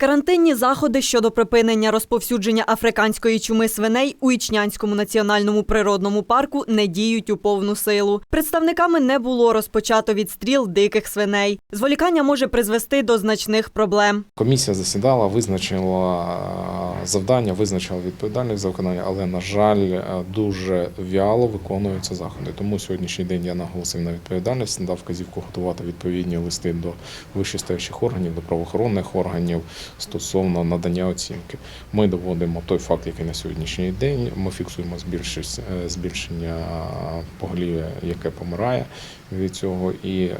Карантинні заходи щодо припинення розповсюдження африканської чуми свиней у Ічнянському національному природному парку не діють у повну силу. Представниками не було розпочато відстріл диких свиней. Зволікання може призвести до значних проблем. Комісія засідала, визначила е, завдання, визначила відповідальність за виконання, але на жаль, е, дуже вяло виконуються заходи. Тому сьогоднішній день я наголосив на відповідальність, надав вказівку готувати відповідні листи до вищестоящих органів, до правоохоронних органів стосовно надання оцінки. Ми доводимо той факт, який на сьогоднішній день. Ми фіксуємо е, збільшення поголів'я, яке помирає від цього, і е,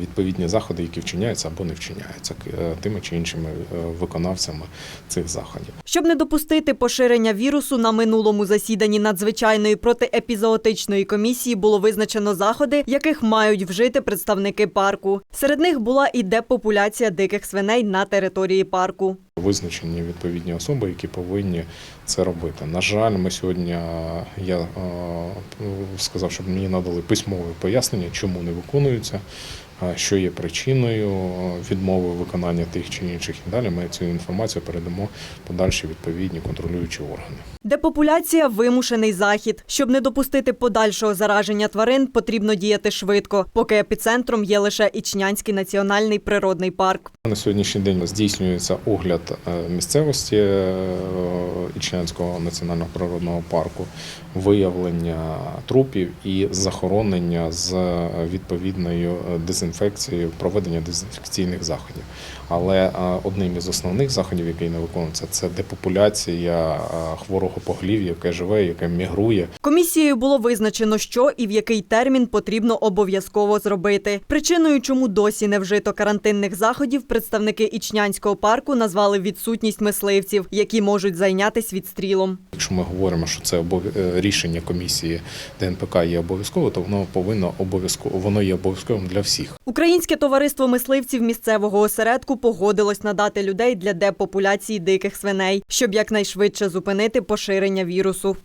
відповідні заходи, які вчиняються або не вчиняються е, тими чи іншими е, виконавцями цих заходів. Щоб не допустити поширення вірусу, на минулому засіданні надзвичайної протиепізоотичної комісії було визначено заходи, яких мають вжити представники парку. Серед них була і депопуляція диких свиней на території парку. Визначені відповідні особи, які повинні це робити. На жаль, ми сьогодні е, я е, сказав, щоб мені надали письмове пояснення, чому не виконуються, е, що є причиною відмови виконання тих чи інших і далі. Ми цю інформацію передамо подальші відповідні контролюючі органи. Депопуляція вимушений захід. Щоб не допустити подальшого зараження тварин, потрібно діяти швидко, поки епіцентром є лише Ічнянський національний природний парк. На сьогоднішній день здійснюється огляд е, місцевості е, Ічнянського національного природного парку, виявлення трупів і захоронення з відповідною е, дезінфекцією, проведення дезінфекційних заходів. Але одним із основних заходів, який не виконується, це депопуляція хворого поголів'я, яке живе, яке мігрує Комісією було визначено, що і в який термін потрібно обов'язково зробити. Причиною, чому досі не вжито карантинних заходів, представники Ічнянського парку назвали відсутність мисливців, які можуть зайнятися відстрілом. Якщо ми говоримо, що це е, рішення комісії ДНПК є обов'язково, то воно повинно обов'язково воно є обов'язковим для всіх. Українське товариство мисливців місцевого осередку погодилось надати людей для депопуляції диких свиней, щоб якнайшвидше зупинити поширення вірусу.